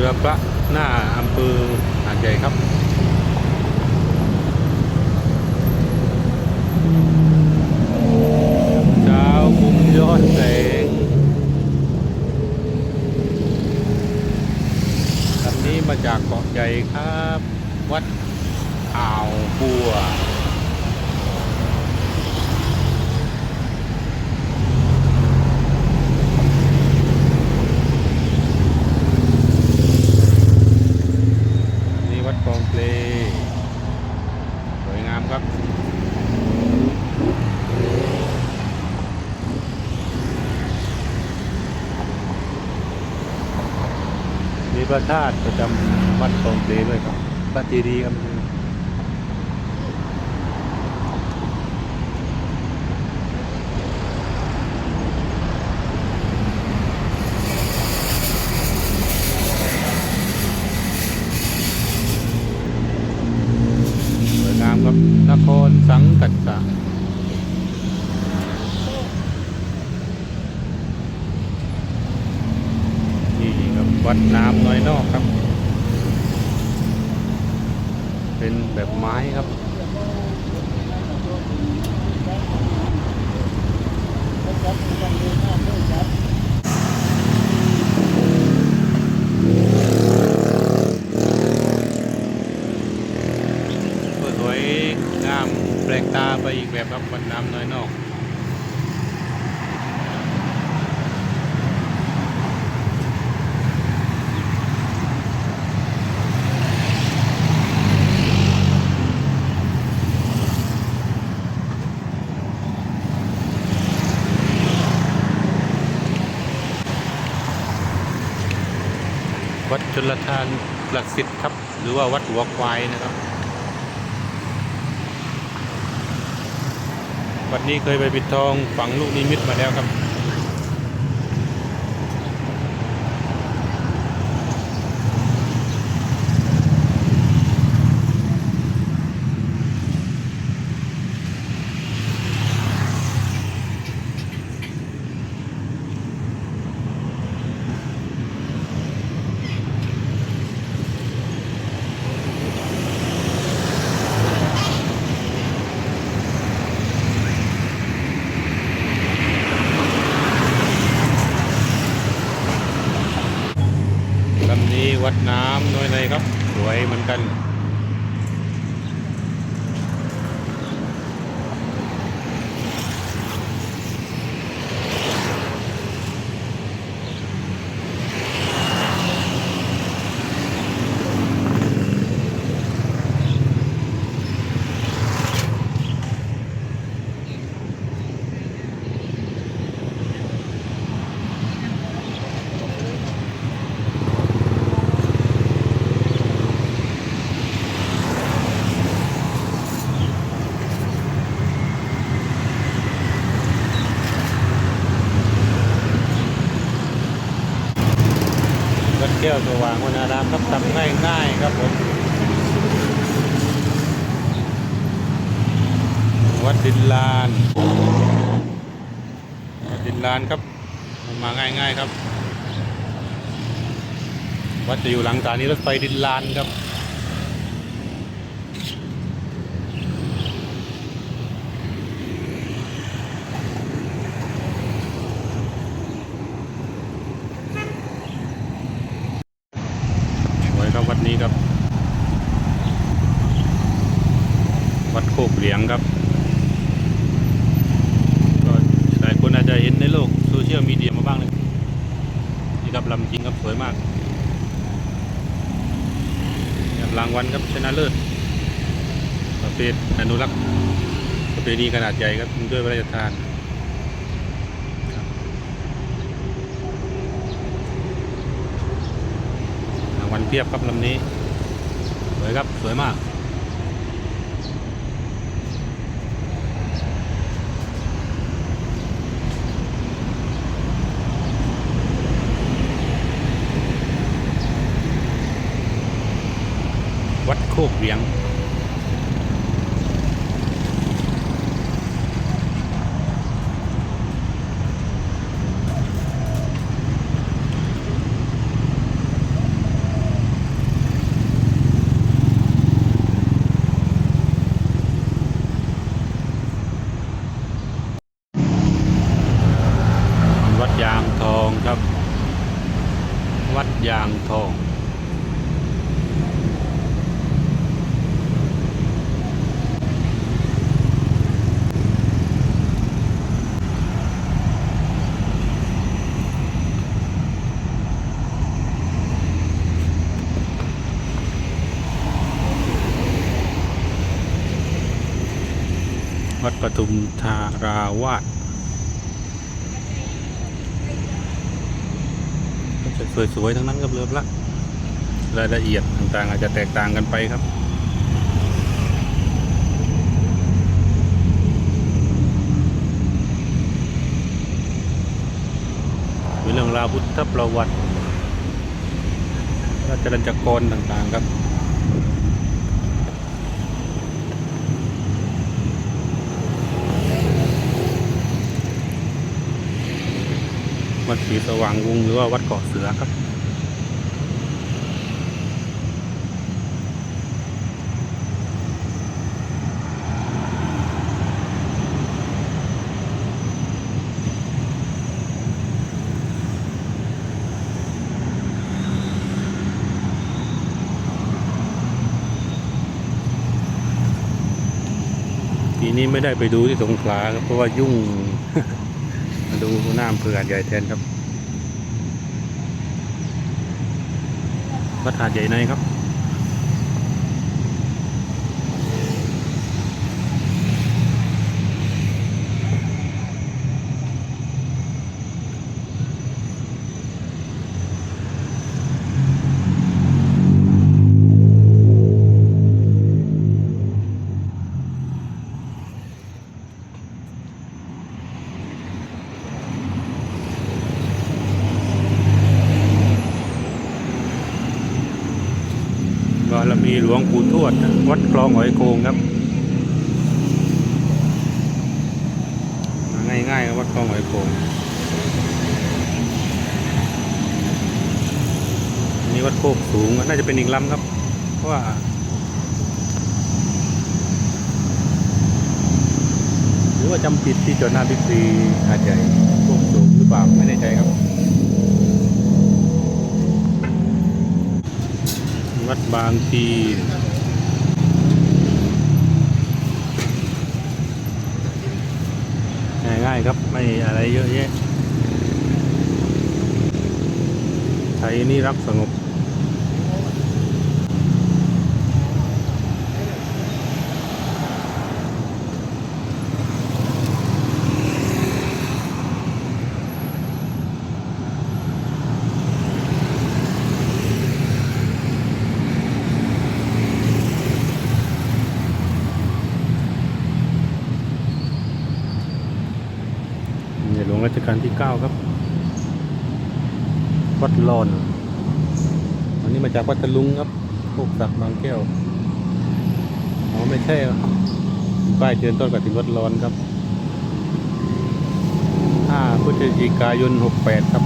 รือพระหน้าอำเภอหาดใหญ่ครับเช้ามุมยอดแสงลำนี้มาจากเกาะใหญ่ครับ วัดอ่าวบัว อันนี้วัดคลองเปลสวยงามครับ มี พระธาตุประจำวัดคลองเปลด้วยครับพระเจดีย์ครับ สวยงามครับ นครสังกัดสะนี่ครับวัด น้ำน้อยนอกครับ เป็นแบบไม้ครับสวยงามแปลกตาไปอีกแบบครับวัดน้ำน้อยนอก นลทานหลักสิทธิ์ครับ หรือว่าวัดหัวควายนะครับ วันนี้เคยไปปิดทองฝังลูกนิมิตมาแล้วครับ ลำนี้ วดน้ำน้อยในครับ สวยเหมือนกัน วัดแก้วสว่างวนารามครับทำง่ายง่ายๆครับผมวัดดินลานวัดดินลานครับมาง่ายง่ายๆครับวัดจะอยู่หลังสถานีรถไฟดินลานครับ สวยครับวัดนี้ครับ วัดโคก เหลียงครับ ก็หลายคนอาจจะเห็นในโลกโซเชียลมีเดียมาบ้างเลยนี่ครับลำจริงครับสวยมากรางวัลครับชนะเลิศประเภทอนุรักษ์ประเพณีขนาดใหญ่ครับด้วยพระราชทานครับรางวัลเพียบครับลำนี้สวยครับสวยมาก คกเหลียงทองครับ วัดยางทอง วัดป ทุมธาราวาสก็จะสวยๆทั้งนั้นครับเรือละรายละเอียดต่างๆ อาจจะแตกต่างกันไปครับเรื่องราวพุทธประวัติราชรัญจกรต่างๆครับ วัดศรีสว่างวงหรือว่าวัดเกาะเสือครับปีนี้ไม่ได้ไปดูที่สงขลาครับเพราะว่ายุ่ง ดูน้ำเผื่อหาดใหญ่แทนครับวัดหาดใหญ่ในครับ ลอหอยโคงครับง่ายๆครับวัดคลองหอยโคงนี่วัดโคกสูงน่าจะเป็นอีกลำครับ เพราะว่าหรือว่าจำผิดที่จอดหน้าบิ๊กซีหาดใหญ่โคกสูงหรือเปล่าไม่แน่ใจครับ วัดบางที ง่ายครับไม่อะไรเยอะแยะไทยนี่รักสงบ วงรัชกาลที่ 9 ครับ วัดลอนอันนี้มาจากวัดตะลุงครับพวกสักบางแก้วอ๋อไม่ใช่ป้ายเชิญต้นกระถิ่นวัดลอนครับ5พฤศจิกายน 68 ครับ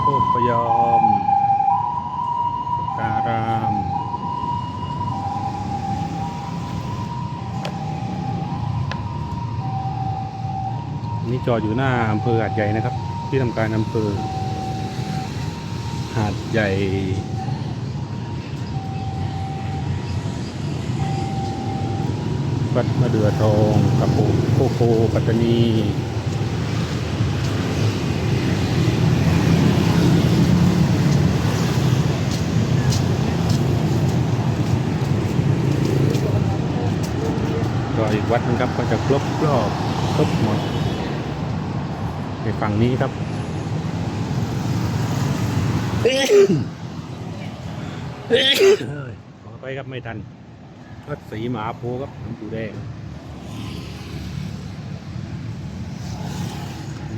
โคกพยอมสการาม นี่ จอดอยู่หน้าอำเภอหาดใหญ่นะครับ ที่ทำการอำเภอหาดใหญ่วัดมะเดื่อทองกับโคโคปัตตานีก็อีกวัดนึงครับก็จะครบรอบครบหมด ในฝั่งนี้ครับ ขอไปครับไม่ทันวัดศรีมาโพครับหลวงปู่แดง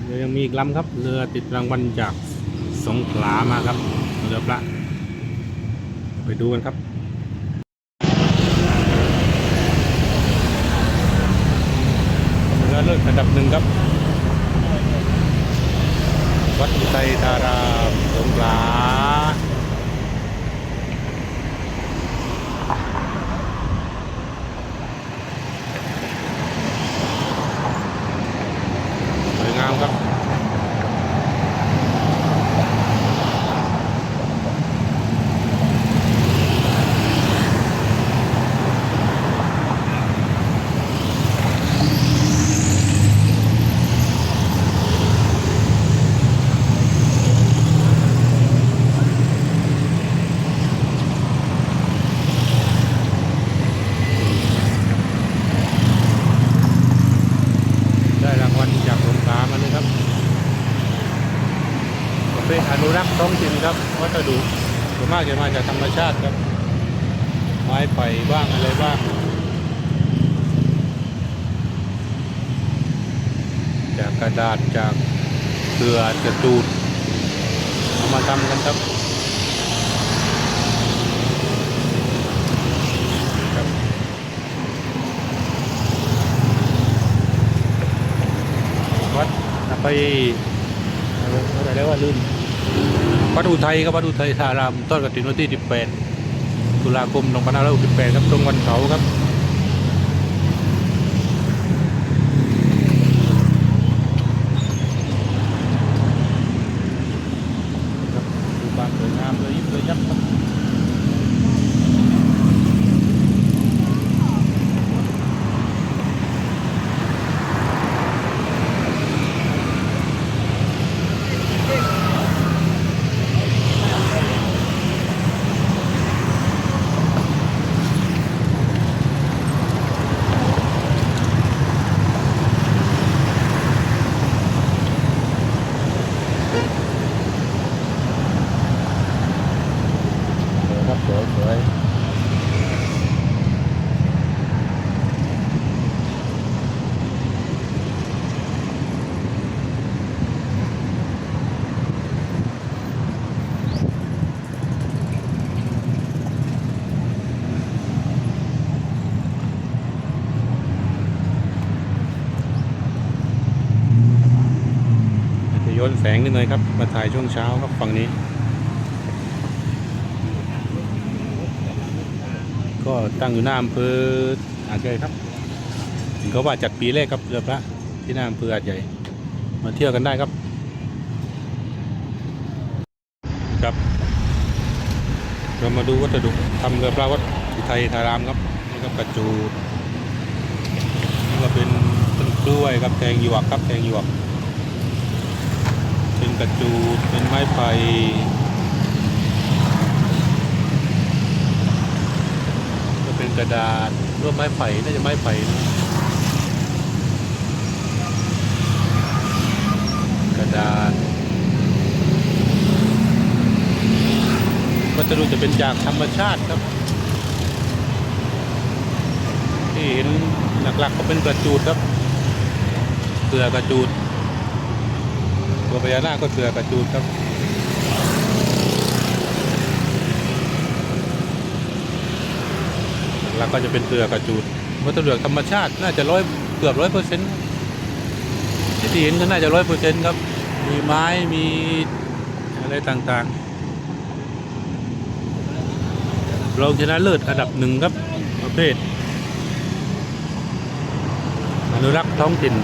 เรือยังมีอีกลำครับ เรือติดรางวัลจากสงขลามาครับ เรือพระไปดูกันครับเรือเลิศอันดับหนึ่งครับ วัดอุทัยธารามสงขลา รักษ์ท้องถิ่น ครับวัสดุส่วนมากจะมาจากธรรมชาติครับ ไม้ไผ่บ้างอะไรบ้างจากกระดาษจากเกลือกระจูดเอามาทำกันครับวัดนะไปอะไรเรียกว่าลื่น วัดอุทัยครับวัดอุทัยสารามต้นกฐินวันที่ 18 ตุลาคม 2568 ครับตรงวันเสาร์ครับดูความสวยงามเลยยิบเลยยับครับสวยครับสวยสวยจะโยนแส งนิดหน่อยครับ มาถ่ายช่วงเช้าครับฝั่งนี้ ก็ตั้งอยู่หน้าอำเภอหาดใหญ่ครับเห็นเขาว่าจัดปีแรกครับเรือพระที่หน้าอำเภอหาดใหญ่ มาเที่ยวกันได้ครับ ครับ เรามาดูวัสดุทำเรือพระวัดอุทัยธารามครับนี่ครับกระจูดนี่ก็เป็นต้นกล้วยครับแทงหยวกครับแทงหยวก กระจูด เป็นไม้ไผ่ก็เป็นกระดาษร่วมไม้ไผ่น่าจะไม้ไผ่นะกระดาษวัสดุจะเป็นจากธรรมชาติครับ ที่เห็นหลักๆก็เป็นกระจูดครับเกลือกระจูด ตัวพญานาคก็เกลือกระจูดครับแล้วก็จะเป็นเกลือกระจูดวัสดุธรรมชาติน่าจะร้อยเกือบร้อยเปอร์เซ็นต์ที่เห็นก็น่าจะร้อยเปอร์เซ็นต์ครับ มีไม้มีอะไรต่างๆรองชนะเลิศอันดับหนึ่งครับประเภทอนุรักษ์ท้องถิ่น